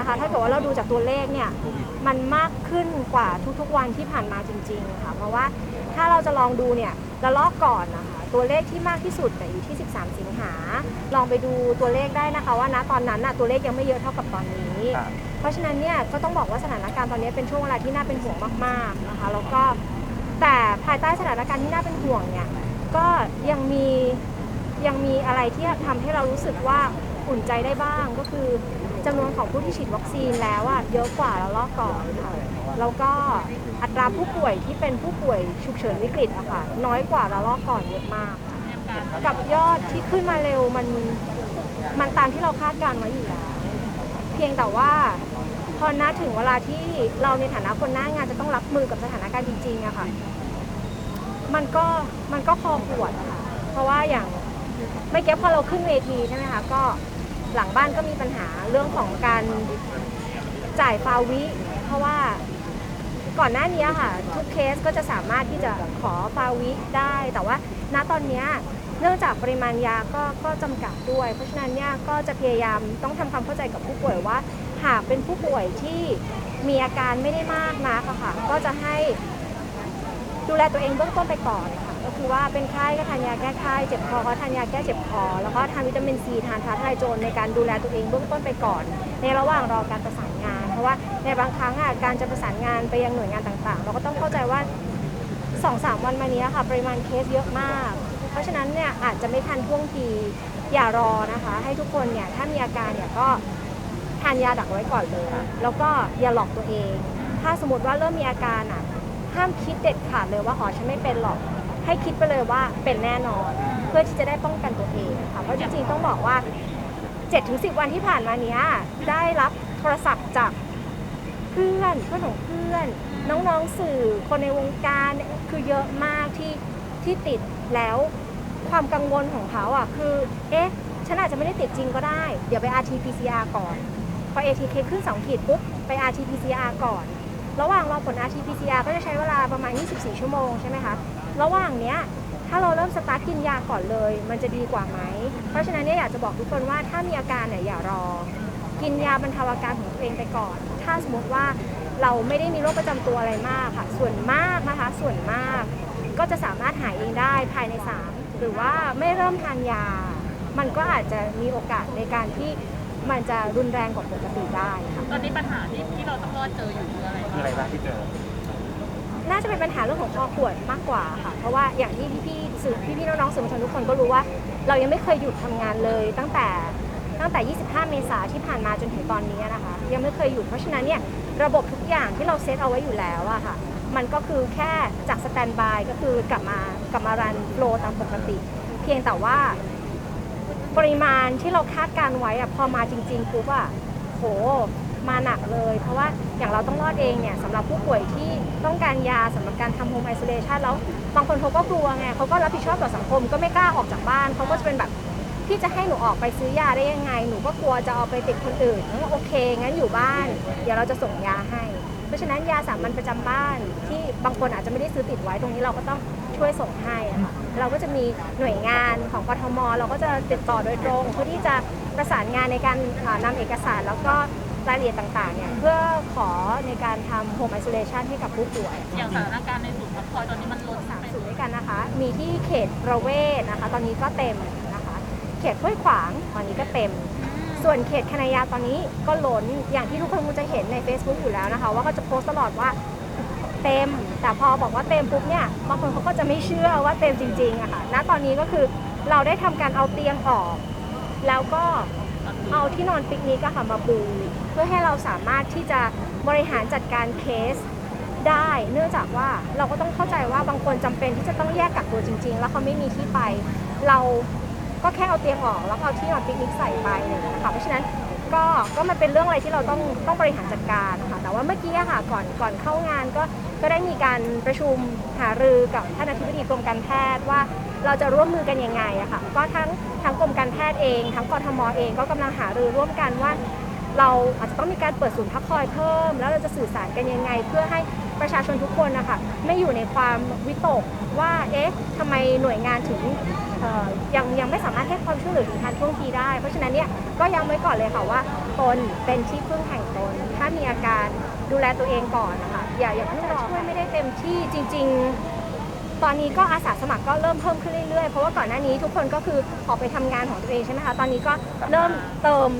นะคะ ถ้าเกิดว่าเราดูจากตัวเลขเนี่ย มันมากขึ้นกว่าทุกๆวันที่ผ่านมาจริงๆค่ะ เพราะว่าถ้าเราจะลองดูเนี่ยระลอกก่อนนะคะ ตัวเลขที่มากที่สุดเนี่ยอยู่ที่ 13 สิงหา ลองไปดูตัวเลขได้นะคะ ว่าณตอนนั้นน่ะตัวเลขยังไม่เยอะเท่ากับตอนนี้ครับเพราะฉะนั้นเนี่ยก็ต้องบอกว่าสถานการณ์ตอนนี้เป็นช่วงเวลาที่น่าเป็นห่วงมากๆนะคะ แล้วก็แต่ภายใต้สถานการณ์ที่น่าเป็นห่วงเนี่ยก็ยังมียังมีอะไรที่ทำให้เรารู้สึกว่าอุ่นใจได้บ้างก็คือ จำนวนของผู้ที่ฉีดวัคซีนแล้วอะเยอะกว่าแล้วรอบก่อนค่ะแล้วก็อัตราผู้ป่วยที่เป็นผู้ป่วยฉุกเฉินวิกฤตอะค่ะน้อยกว่าแล้วรอบก่อนเยอะมาก กับยอดที่ขึ้นมาเร็วมันมันตามที่เราคาดการณ์ไว้อยู่แล้วเพียงแต่ว่าพอณถึงเวลาที่เราในฐานะคนหน้างานจะต้องรับมือกับสถานการณ์จริงๆอะค่ะ มันก็มันก็คอปวดอะค่ะเพราะว่าอย่างไม่เก็บพอเราขึ้นเวทีใช่ไหมคะก็ หลังบ้านก็มีปัญหาเรื่องของการจ่ายฟาวิ เพราะว่าก่อนหน้านี้ค่ะ ทุกเคสก็จะสามารถที่จะขอฟาวิได้ แต่ว่าณตอนนี้เนื่องจากปริมาณยาก็ก็จำกัดด้วย เพราะฉะนั้นเนี่ยก็จะพยายามต้องทำความเข้าใจกับผู้ป่วยว่า หากเป็นผู้ป่วยที่มีอาการไม่ได้มากนักอะค่ะก็จะให้ ดูแลตัวเองเบื้องต้นไปก่อนค่ะก็คือว่าเป็นไข้ก็ทานยาแก้ไข้เจ็บคอก็ทานยาแก้เจ็บคอแล้วก็ทานวิตามินซีทานฟ้าทลายโจรในการดูแลตัวเองเบื้องต้นไปก่อน ในระหว่างรอการประสานงาน เพราะว่าในบางครั้งอะการจะประสานงานไปยังหน่วยงานต่างๆ เราก็ต้องเข้าใจว่า2อสามวันมานี้ค่ะปริมาณเคสเยอะมาก เพราะฉะนั้นเนี่ยอาจจะไม่ทันท่วงทีอย่ารอนะคะ ให้ทุกคนเนี่ยถ้ามีอาการเนี่ยก็ทานยาดักไว้ก่อนเลย แล้วก็อย่าหลอกตัวเอง ถ้าสมมติว่าเริ่มมีอาการอะ ห้ามคิดเด็ดขาดเลยว่าอ๋อฉันไม่เป็นหรอก ให้คิดไปเลยว่าเป็นแน่นอน เพื่อที่จะได้ป้องกันตัวเองค่ะเพราะจริงๆต้องบอกว่า7-10วันที่ผ่านมาเนี้ยได้รับโทรศัพท์จากเพื่อนเพื่อนของเพื่อน น้องๆสื่อคนในวงการคือเยอะมากที่ที่ติดแล้วความกังวลของเขาอะคือ เอ๊ะ ฉันอาจจะไม่ได้ติดจริงก็ได้ เดี๋ยวไป RT-PCR ก่อน พอ ATK ขึ้น 2 ขีดปุ๊บ ไป RT-PCR ก่อน ระหว่างรอผล RT-PCR ก็จะใช้เวลาประมาณ 24 ชั่วโมงใช่ไหมคะ ระหว่างเนี้ยถ้าเราเริ่มสตาร์ทกินยาก่อนเลย มันจะดีกว่าไหม เพราะฉะนั้นเนี่ยอยากจะบอกทุกคนว่าถ้ามีอาการเนี่ยอย่ารอ กินยาบรรเทาอาการของตัวเองไปก่อน ถ้าสมมติว่าเราไม่ได้มีโรคประจำตัวอะไรมากค่ะ ส่วนมากนะคะ ส่วนมาก ก็จะสามารถหายเองได้ภายใน 3 หรือว่าไม่เริ่มทานยา มันก็อาจจะมีโอกาสในการที่ มันจะรุนแรงกว่าปกติได้ค่ะตอนนี้ปัญหาที่ที่เราต้องรอดเจออยู่คืออะไรมีอะไรบ้างที่เจอ น่าจะเป็นปัญหาเรื่องของคอขวดมากกว่าค่ะ เพราะว่าอย่างที่พี่ๆสื่อพี่ๆน้องๆสื่อมวลชนทุกคนก็รู้ว่า เรายังไม่เคยหยุดทำงานเลย ตั้งแต่ตั้งแต่ 25 เมษาที่ผ่านมาจนถึงตอนนี้นะคะ ยังไม่เคยหยุดเพราะฉะนั้นเนี่ยระบบทุกอย่างที่เราเซตเอาไว้อยู่แล้วอะค่ะ มันก็คือแค่จากสแตนบายก็คือกลับมากลับมารันโฟลตามปกติ เพียงแต่ว่า ปริมาณที่เราคาดการไว้อะพอมาจริงๆปุ๊บอะโหมาหนักเลย เพราะว่าอย่างเราต้องรอดเองเนี่ยสำหรับผู้ป่วยที่ต้องการยาสำหรับการทำโฮมไอโซเลชันแล้วบางคนเขาก็กลัวไงเขาก็รับผิดชอบต่อสังคมก็ไม่กล้าออกจากบ้านเขาก็จะเป็นแบบ พี่จะให้หนูออกไปซื้อยาได้ยังไง หนูก็กลัวจะเอาไปติดคนอื่นงั้นโอเค งั้นอยู่บ้าน เดี๋ยวเราจะส่งยาให้ เพราะฉะนั้นยาสามัญประจำบ้านที่บางคนอาจจะไม่ได้ซื้อติดไว้ตรงนี้เราก็ต้องช่วยส่งให้อะค่ะเราก็จะมีหน่วยงานของกทม เราก็จะติดต่อโดยตรงเพื่อที่จะประสานงานในการอ่านำเอกสารแล้วก็รายละเอียดต่างๆเนี่ยเพื่อขอในการทำโฮมไอโซเลชันให้กับผู้ป่วย อย่างสถานการณ์ในศูนย์พักคอยตอนนี้มันลดสามไปศูนย์ด้วยกันนะคะ มีที่เขตประเวศนะคะ ตอนนี้ก็เต็มนะคะ เขตห้วยขวางตอนนี้ก็เต็ม ส่วนเขตคณะยาวตอนนี้ก็ล้นอย่างที่ทุกคนคงจะเห็นใน Facebook อยู่แล้วนะคะ ว่าก็จะโพสต์ตลอดว่าเต็ม แต่พอบอกว่าเต็มปุ๊บเนี่ยบางคนเขาก็จะไม่เชื่อว่าเต็มจริงๆอะค่ะณตอนนี้ก็คือเราได้ทำการเอาเตียงออก แล้วก็เอาที่นอนปิกนิกอะค่ะมาปูเพื่อให้เราสามารถที่จะบริหารจัดการเคสได้ เนื่องจากว่าเราก็ต้องเข้าใจว่าบางคนจำเป็นที่จะต้องแยกกักตัวจริง ๆ แล้วเขาไม่มีที่ไป เรา ก็แค่เอาเตียงออกแล้วเอาที่นอนปิกนิกใส่ไปอะไรอย่างเลยนะคะเพราะฉะนั้นก็ก็มันเป็นเรื่องอะไรที่เราต้องต้องบริหารจัดการนะคะแต่ว่าเมื่อกี้ค่ะก่อนก่อนเข้างานก็ก็ได้มีการประชุมหารือกับท่านอธิบดีกรมการแพทย์ว่าเราจะร่วมมือกันยังไงอะค่ะก็ทั้งทั้งกรมการแพทย์เอง ทั้งกทมเองก็กำลังหารือร่วมกันว่า เราอาจจะต้องมีการเปิดศูนย์พักคอยเพิ่ม แล้วเราจะสื่อสารกันยังไง เพื่อให้ ประชาชนทุกคนนะคะไม่อยู่ในความวิตกว่าเอ๊ะทำไมหน่วยงานถึงยังยังไม่สามารถให้ความช่วยเหลือถึงทันท่วงทีได้ เพราะฉะนั้นเนี่ยก็ย้ำไว้ก่อนเลยค่ะว่าตนเป็นที่พึ่งแห่งตน ถ้ามีอาการดูแลตัวเองก่อนนะคะอย่าอย่าเพิ่งรอช่วยไม่ได้เต็มที่จริง ๆ ตอนนี้ก็อาสาสมัครก็เริ่มเพิ่มขึ้นเรื่อยๆ เพราะว่าก่อนหน้านี้ทุกคนก็คือออกไปทำงานของตัวเองใช่ไหมคะตอนนี้ก็เริ่มเติม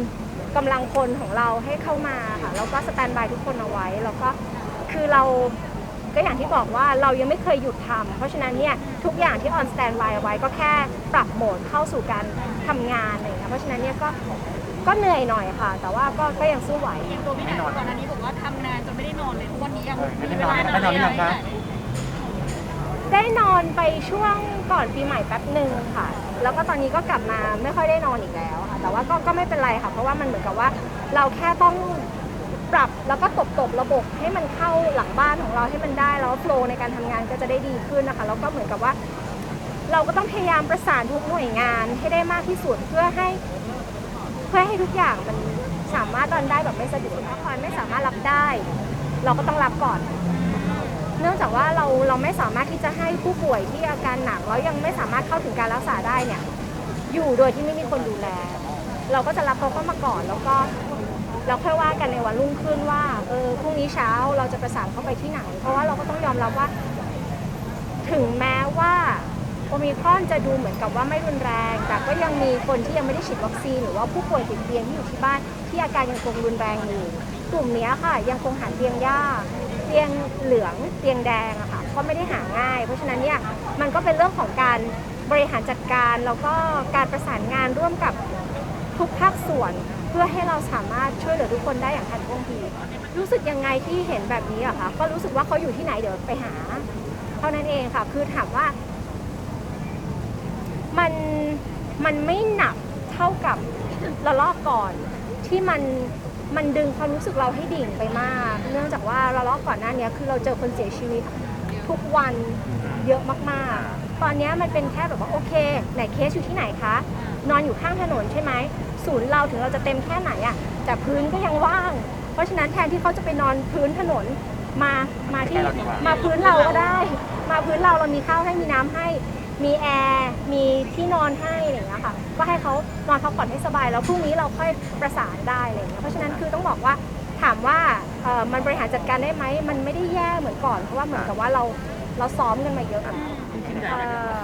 กำลังคนของเราให้เข้ามาค่ะแล้วก็สแตนบายทุกคนเอาไว้แล้วก็ คือเราก็อย่างที่บอกว่าเรายังไม่เคยหยุดทำเพราะฉะนั้นเนี่ยทุกอย่างที่ออนสแตนบายเอาไว้ก็แค่ปรับโหมดเข้าสู่การทำงานอะไรอย่างเงี้ยเพราะฉะนั้นเนี่ยก็ก็เหนื่อยหน่อยค่ะ แต่ว่าก็ก็ยังสู้ไหว อย่างตัวพี่ไหนก่อนหน้านี้บอกว่าทำงานจนไม่ได้นอนเลยทุกวันนี้ยังเออไม่มีได้เวนอนลานอนไม่ได้นอนหรือยังคะได้นอนไปช่วงก่อนปีใหม่แป๊บหนึ่งค่ะ แล้วก็ตอนนี้ก็กลับมาไม่ค่อยได้นอนอีกแล้วค่ะ แต่ว่าก็ก็ไม่เป็นไรค่ะ เพราะว่ามันเหมือนกับว่าเราแค่ต้อง ปรับแล้วก็ตบตบระบบให้มันเข้าหลังบ้านของเราให้มันได้แล้วโฟล์ในการทำงานก็จะได้ดีขึ้นนะคะแล้วก็เหมือนกับว่า เราก็ต้องพยายามประสานทุกหน่วยงานให้ได้มากที่สุดเพื่อให้ เพื่อให้ทุกอย่างมันสามารถรันได้แบบไม่สะดุดถ้าคอยไม่สามารถรับได้ เราก็ต้องรับก่อน เนื่องจากว่าเราเราไม่สามารถที่จะให้ผู้ป่วยที่อาการหนักแล้วยังไม่สามารถเข้าถึงการรักษาได้เนี่ย อยู่โดยที่ไม่มีคนดูแล เราก็จะรับเขาเข้ามาก่อนแล้วก็ เราค่อยว่ากันในวันรุ่งขึ้นว่าเออพรุ่งนี้เช้าเราจะประสานเขาไปที่ไหน เพราะว่าเราก็ต้องยอมรับว่า ถึงแม้ว่าโอมิครอนจะดูเหมือนกับว่าไม่รุนแรง แต่ก็ยังมีคนที่ยังไม่ได้ฉีดวัคซีนหรือว่าผู้ป่วยติดเตียงที่อยู่ที่บ้านที่อาการยังคงรุนแรงอยู่กลุ่มนี้ค่ะ ยังคงหาเตียงยากเตียงเหลืองเตียงแดงอะค่ะก็ไม่ได้หาง่าย เพราะฉะนั้นเนี่ยมันก็เป็นเรื่องของการบริหารจัดการแล้วก็การประสานงานร่วมกับ ทุกภาคส่วน เพื่อให้เราสามารถช่วยเหลือทุกคนได้อย่างทันท่วงทีรู้สึกยังไงที่เห็นแบบนี้อะคะก็รู้สึกว่าเขาอยู่ที่ไหนเดี๋ยวไปหา เท่านั้นเองค่ะ คือถามว่า มันมันไม่หนักเท่ากับระลอกก่อน ที่มันมันดึงความรู้สึกเราให้ดิ่งไปมาก เนื่องจากว่าระลอกก่อนหน้านี้คือเราเจอคนเสียชีวิตทุกวันเยอะมากๆ ตอนนี้มันเป็นแค่แบบว่าโอเคไหนเคสอยู่ที่ไหนคะ นอนอยู่ข้างถนนใช่ไหมศูนย์เราถึงเราจะเต็มแค่ไหนอะแต่พื้นก็ยังว่าง เพราะฉะนั้นแทนที่เขาจะไปนอนพื้นถนนมามาที่ให้เราดีกว่ามาพื้นเราก็ได้ มาพื้นเราเรามีข้าวให้มีน้ำให้ มีแอร์มีที่นอนให้อะไรอย่างเงี้ยค่ะก็ให้เขานอนพักผ่อนให้สบายแล้วพรุ่งนี้เราค่อยประสานได้อะไรอย่างเงี้ยเพราะฉะนั้นคือต้องบอกว่าถามว่าเอ่อมันบริหารจัดการได้ไหมมันไม่ได้แย่เหมือนก่อนเพราะว่าเหมือนกับว่าเราเราซ้อมกันมาเยอะอะเอ่อ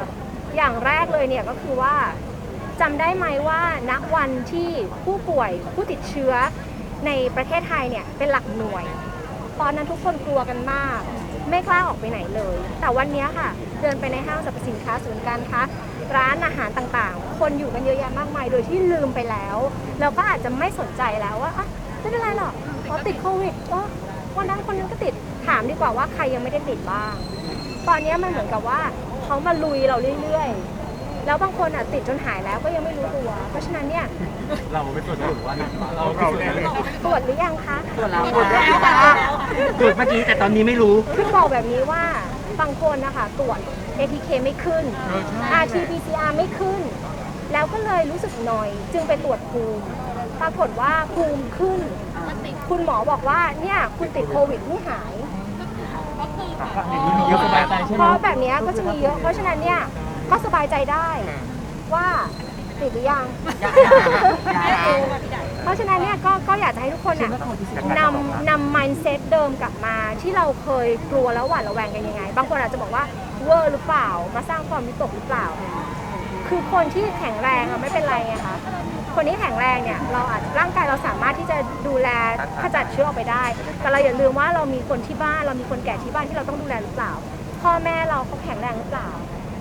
อย่างแรกเลยเนี่ยก็คือว่า จำได้ไหมว่าณวันที่ผู้ป่วยผู้ติดเชื้อในประเทศไทยเนี่ยเป็นหลักหน่วย ตอนนั้นทุกคนกลัวกันมาก ไม่กล้าออกไปไหนเลย แต่วันนี้ค่ะ เดินไปในห้างสรรพสินค้าศูนย์การค้าร้านอาหารต่างๆ คนอยู่กันเยอะแยะมากมาย โดยที่ลืมไปแล้ว เราก็อาจจะไม่สนใจแล้วว่าอะไม่เป็นไรหรอกเขาติดโควิดวันนั้นคนนึงก็ติดถามดีกว่าว่าใครยังไม่ได้ติดบ้าง ตอนนี้มันเหมือนกับว่าเขามาลุยเราเรื่อยๆ แล้วบางคนอะติดจนหายแล้วก็ยังไม่รู้ตัว เพราะฉะนั้นเนี่ยเราไม่ตรวจหรือว่าเราเราแน่เลยตรวจหรือยังคะตรวจแล้วตรวจแล้วตรวจเมื่อกี้แต่ตอนนี้ไม่รู้คือบอกแบบนี้ว่าบางคนนะคะตรวจ ATK ไม่ขึ้น RT-PCR ไม่ขึ้น แล้วก็เลยรู้สึกหน่อย จึงไปตรวจภูมิปรากฏว่าภูมิขึ้น คุณหมอบอกว่าเนี่ยคุณติดโควิดไม่หายอย่างนี้มีเยอะสบายใจใช่ไหเพมราะแบบเนี้ยก็จะมีเยอะ เพราะฉะนั้นเนี่ย ก็สบายใจได้ว่าติดหรือยัง เพราะฉะนั้นเนี่ยก็ก็อยากจะให้ทุกคนน่ะนำนำ mindset เดิมกลับมา ที่เราเคยกลัวแล้วหวาดระแวงกันยังไง บางคนอาจจะบอกว่าเวอร์หรือเปล่า มาสร้างความวิตกหรือเปล่า คือคนที่แข็งแรงอะไม่เป็นไรไงคะคนที่แข็งแรงเนี่ยเราอาจร่างกายเราสามารถที่จะดูแลขจัดเชื้อออกไปได้ แต่เราอย่าลืมว่าเรามีคนที่บ้านเรามีคนแก่ที่บ้านที่เราต้องดูแลหรือเปล่า พ่อแม่เราเขาแข็งแรงหรือเปล่า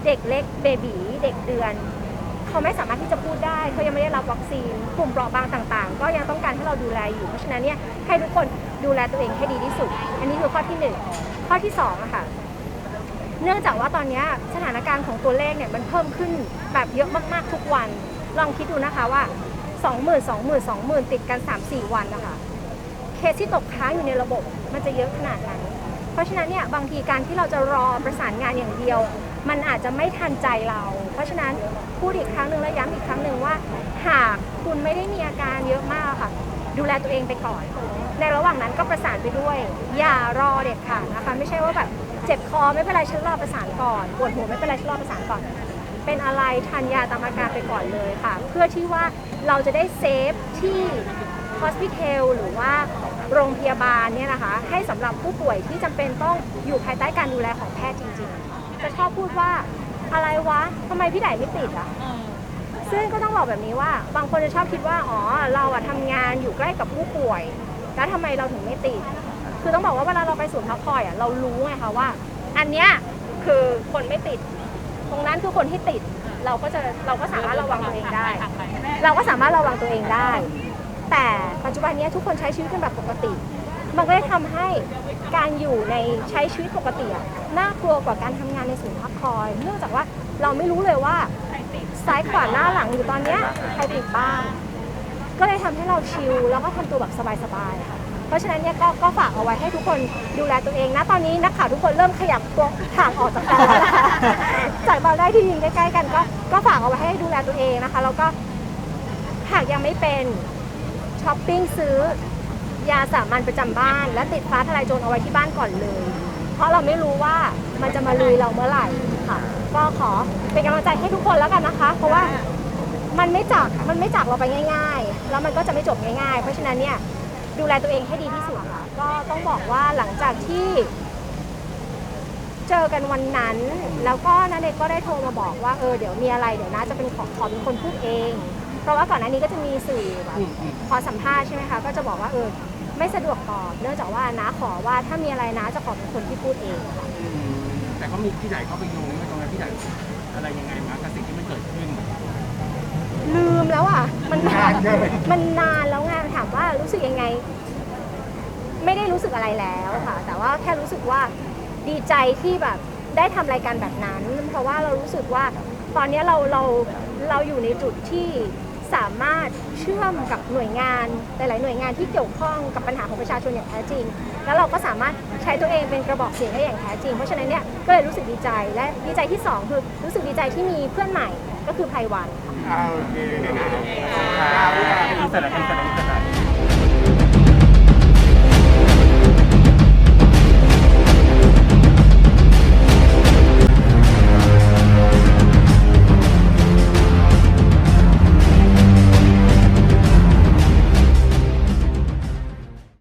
เด็กเล็กเบบีเด็กเดือน เขาไม่สามารถที่จะพูดได้เขายังไม่ได้รับวัคซีนกลุ่มเปราะบางต่างๆ ก็ยังต้องการให้เราดูแลอยู่เพราะฉะนั้นเนี่ยให้ทุกคนดูแลตัวเองให้ดีที่สุด อันนี้คือข้อที่หนึ่งข้อที่สองอะค่ะเนื่องจากว่าตอนนี้สถานการณ์ของตัวเลขเนี่ยมันเพิ่มขึ้นแบบเยอะมากๆทุกวัน ลองคิดดูนะคะว่า 20,000 20,000 20,000 ติดกัน 3-4 วันนะคะเคสที่ตกค้างอยู่ในระบบมันจะเยอะขนาดนั้น เพราะฉะนั้นเนี่ยบางทีการที่เราจะรอประสานงานอย่างเดียว มันอาจจะไม่ทันใจเรา เพราะฉะนั้นพูดอีกครั้งหนึ่งและย้ำอีกครั้งหนึ่งว่า หากคุณไม่ได้มีอาการเยอะมากค่ะ ดูแลตัวเองไปก่อน ในระหว่างนั้นก็ประสานไปด้วย อย่ารอเด็ดขาดนะคะ ไม่ใช่ว่าแบบเจ็บคอไม่เป็นไรฉันรอประสานก่อนปวดหัวไม่เป็นไรฉันรอประสานก่อน เป็นอะไรทานยาตามอาการไปก่อนเลยค่ะ เพื่อที่ว่าเราจะได้เซฟที่ฮอสพิทอลหรือว่าโรงพยาบาลเนี่ยนะคะ ให้สำหรับผู้ป่วยที่จำเป็นต้องอยู่ภายใต้การดูแลของแพทย์จริง ๆ จะชอบพูดว่าอะไรวะทำไมพี่ไดไม่ติดอะเออซึ่งก็ต้องบอกแบบนี้ว่า บางคนจะชอบคิดว่า อ๋อ เราอะทำงานอยู่ใกล้กับผู้ป่วย แล้วทำไมเราถึงไม่ติด คือต้องบอกว่าเวลาเราไปศูนย์พักคอยอะเรารู้ไงคะว่า อันเนี้ยคือคนไม่ติด ตรงนั้นคือคนที่ติด เราก็จะเราก็สามารถระวังตัวเองได้ เราก็สามารถระวังตัวเองได้ แต่ปัจจุบันเนี้ยทุกคนใช้ชีวิตกันแบบปกติ มันก็เลยทำให้ การอยู่ในใช้ชีวิตปกติอะน่ากลัวกว่าการทำงานในศูนย์พักคอย เนื่องจากว่าเราไม่รู้เลยว่าซ้ายขวาหน้าหลังอยู่ตอนเนี้ยใครติดบ้าง ก็เลยทำให้เราชิลแล้วก็ทำตัวแบบสบายๆค่ะ เพราะฉะนั้นเนี่ยก็ก็ฝากเอาไว้ให้ทุกคนดูแลตัวเองนะตอนนี้นักข่าวทุกคนเริ่มขยับตัวห่างออกจากกันแล้วนะคะจากตอนแรกที่ยืนใกล้ๆกันก็ก็ฝากเอาไว้ให้ดูแลตัวเองนะคะแล้วก็หากยังไม่เป็นช้อปปิ้งซื้อ ยาสามัญประจำบ้าน และติดฟ้าทลายโจรเอาไว้ที่บ้านก่อนเลย เพราะเราไม่รู้ว่ามันจะมาลุยเราเมื่อไหร่ค่ะ ก็ขอเป็นกำลังใจให้ทุกคนแล้วกันนะคะ เพราะว่ามันไม่จากมันไม่จากเราไปง่าย ๆ แล้วมันก็จะไม่จบง่ายๆ เพราะฉะนั้นเนี่ยดูแลตัวเองให้ดีที่สุดค่ะ ก็ต้องบอกว่าหลังจากที่ เจอกันวันนั้น แล้วก็นันเอกก็ได้โทรมาบอกว่าเออเดี๋ยวมีอะไรเดี๋ยวน้าจะเป็นขอขอเป็นคนพูดเอง เพราะว่าก่อนหน้านี้ก็จะมีสื่อแบบขอสัมภาษณ์ใช่ไหมคะก็จะบอกว่าเออ ไม่สะดวกตอบเนื่องจากว่าน้าขอว่าถ้ามีอะไรน้าจะขอเป็นคนที่พูดเองค่ะอืมแต่เขามีพี่ใหญ่เขาไปโยงว่าตรงนั้นพี่ใหญ่อะไรยังไงมากับสิ่งที่มันเกิดขึ้น ลืมแล้วอะ มันนานมันนานแล้วไงถามว่ารู้สึกยังไง ไม่ได้รู้สึกอะไรแล้วค่ะ แต่ว่าแค่รู้สึกว่าดีใจที่แบบได้ทำรายการแบบนั้น เพราะว่าเรารู้สึกว่าตอนนี้เราเราเราอยู่ในจุดที่ สามารถเชื่อมกับหน่วยงานหลาย ๆ หน่วยงานที่เกี่ยวข้องกับปัญหาของประชาชนอย่างแท้จริง แล้วเราก็สามารถใช้ตัวเองเป็นกระบอกเสียงได้อย่างแท้จริง เพราะฉะนั้นเนี่ยก็เลยรู้สึกดีใจและดีใจที่สองคือรู้สึกดีใจที่มีเพื่อนใหม่ก็คือไพวัน โอเคครับอินสระอิสระอิสระ